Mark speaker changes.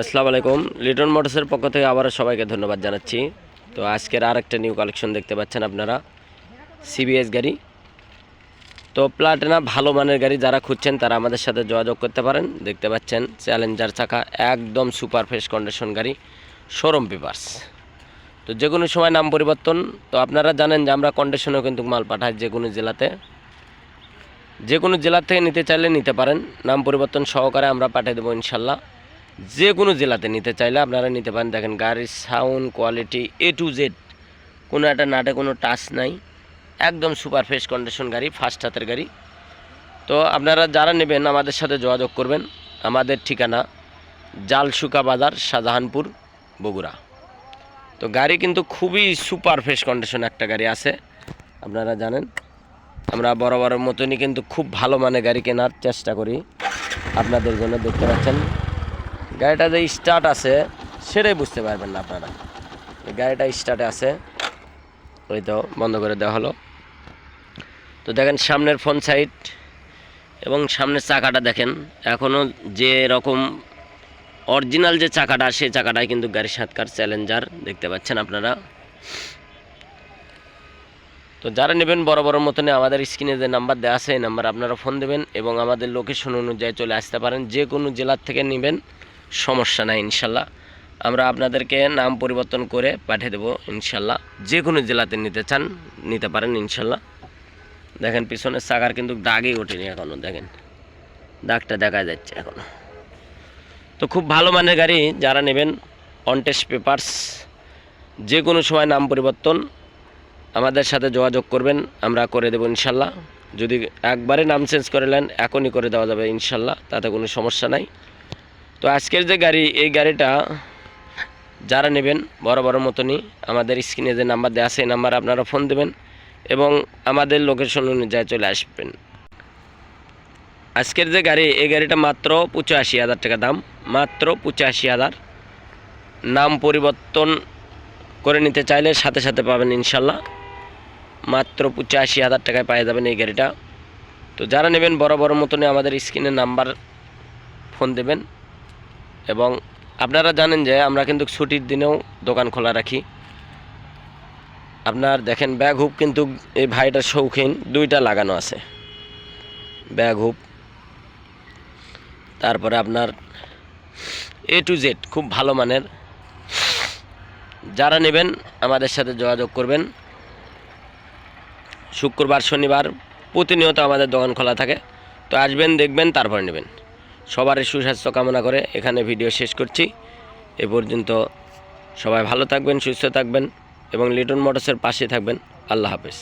Speaker 1: আসসালামু আলাইকুম। লিটন মোটরসের পক্ষ থেকে আবারও সবাইকে ধন্যবাদ জানাচ্ছি। তো আজকের আর একটা নিউ কালেকশন দেখতে পাচ্ছেন আপনারা। সিবিএস গাড়ি। তো প্লাটিনা ভালো মানের গাড়ি যারা খুঁজছেন, তারা আমাদের সাথে যোগাযোগ করতে পারেন। দেখতে পাচ্ছেন চ্যালেঞ্জার চাকা, একদম সুপার ফ্রেশ কন্ডিশন গাড়ি শোরুম পেপার্স তো যে কোনো সময় নাম পরিবর্তন। তো আপনারা জানেন যে আমরা কন্ডিশনেও কিন্তু মাল পাঠাই যে কোনো জেলাতে। যে কোনো জেলা থেকে নিতে চাইলে নিতে পারেন। নাম পরিবর্তন সহকারে আমরা পাঠিয়ে দেবো ইনশাল্লাহ। যে কোনো জেলাতে নিতে চাইলে আপনারা নিতে পারেন। দেখেন, গাড়ির sound quality A to Z কোনো একটা নাটে কোনো টাচ নাই। একদম সুপার ফ্রেশ কন্ডিশন গাড়ি ফার্স্ট হাতের গাড়ি। তো আপনারা যারা নেবেন, আমাদের সাথে যোগাযোগ করবেন। আমাদের ঠিকানা জালসুকা বাজার, শাহজাহানপুর, বগুড়া। তো গাড়ি কিন্তু খুবই সুপার ফ্রেশ কন্ডিশন একটা গাড়ি আছে। আপনারা জানেন, আমরা বরাবরের মতনই কিন্তু খুব ভালো মানে গাড়ি কেনার চেষ্টা করি। আপনাদের জন্য দেখতে পাচ্ছেন গাড়িটা যে স্টার্ট আছে, সেটাই বুঝতে পারবেন না আপনারা। গাড়িটা স্টার্টে আছে। ওই তো বন্ধ করে দেওয়া হলো। তো দেখেন সামনের ফোন সাইড এবং সামনের চাকাটা দেখেন এখনও যে রকম অরিজিনাল যে চাকাটা সেই চাকাটাই কিন্তু গাড়ির সাতকার চ্যালেঞ্জার দেখতে পাচ্ছেন আপনারা। তো যারা নেবেন বড় বড় মতনে, আমাদের স্ক্রিনে যে নাম্বার দেওয়া আছে, এই নাম্বার আপনারা ফোন দেবেন এবং আমাদের লোকেশন অনুযায়ী চলে আসতে পারেন। যে কোনো জেলার থেকে নেবেন। সমস্যা নাই, ইনশাল্লাহ। আমরা আপনাদেরকে নাম পরিবর্তন করে পাঠিয়ে দেবো, ইনশাল্লাহ। যে কোনো জেলাতে নিতে চান, নিতে পারেন, ইনশাল্লাহ। দেখেন পিছনের চাকার কিন্তু দাগই ওঠেনি এখনও দেখেন। দাগটা দেখা যাচ্ছে এখনও তো খুব ভালো মানের গাড়ি যারা নেবেন অনটেস্ট পেপারস যে কোনো সময় নাম পরিবর্তন, আমাদের সাথে যোগাযোগ করবেন, আমরা করে দেবো, ইনশাল্লাহ। যদি একবারে নাম চেঞ্জ করে নেন, এখনই করে দেওয়া যাবে, ইনশাল্লাহ, তাতে কোনো সমস্যা নাই। তো আজকের যে গাড়ি, এই গাড়িটা যারা নেবেন, বড় বড় মতনই আমাদের স্ক্রিনে যে নাম্বার দেওয়া আছে, এই নাম্বার আপনারা ফোন দেবেন এবং আমাদের লোকেশন অনুযায়ী চলে আসবেন। আজকের যে গাড়ি, এই গাড়িটা মাত্র পঁচাশি হাজার টাকা দাম, মাত্র পঁচাশি হাজার। নাম পরিবর্তন করে নিতে চাইলে সাথে সাথে পাবেন ইনশাল্লাহ। মাত্র পঁচাশি হাজার টাকায় পাওয়া যাবেন এই গাড়িটা। তো যারা নেবেন, বড় বড় মতনে আমাদের স্ক্রিনের নাম্বার ফোন দেবেন। এবং আপনারা জানেন যে আমরা কিন্তু ছুটির দিনেও দোকান খোলা রাখি। আপনার দেখেন, ব্যাগ হুপ কিন্তু এই ভাইটার শৌখিন, দুইটা লাগানো আছে। ব্যাগ হুপ। তারপরে আপনার এ টু জেড খুব ভালো মানের। যারা নেবেন, আমাদের সাথে যোগাযোগ করবেন। শুক্রবার, শনিবার প্রতিনিয়ত আমাদের দোকান খোলা থাকে। তো আসবেন, দেখবেন, তারপরে নেবেন। সবারই সুস্বাস্থ্য কামনা করে এখানে ভিডিও শেষ করছি। এ পর্যন্ত সবাই ভালো থাকবেন, সুস্থ থাকবেন এবং লিটন মোটরসের পাশে থাকবেন। আল্লাহ হাফেজ।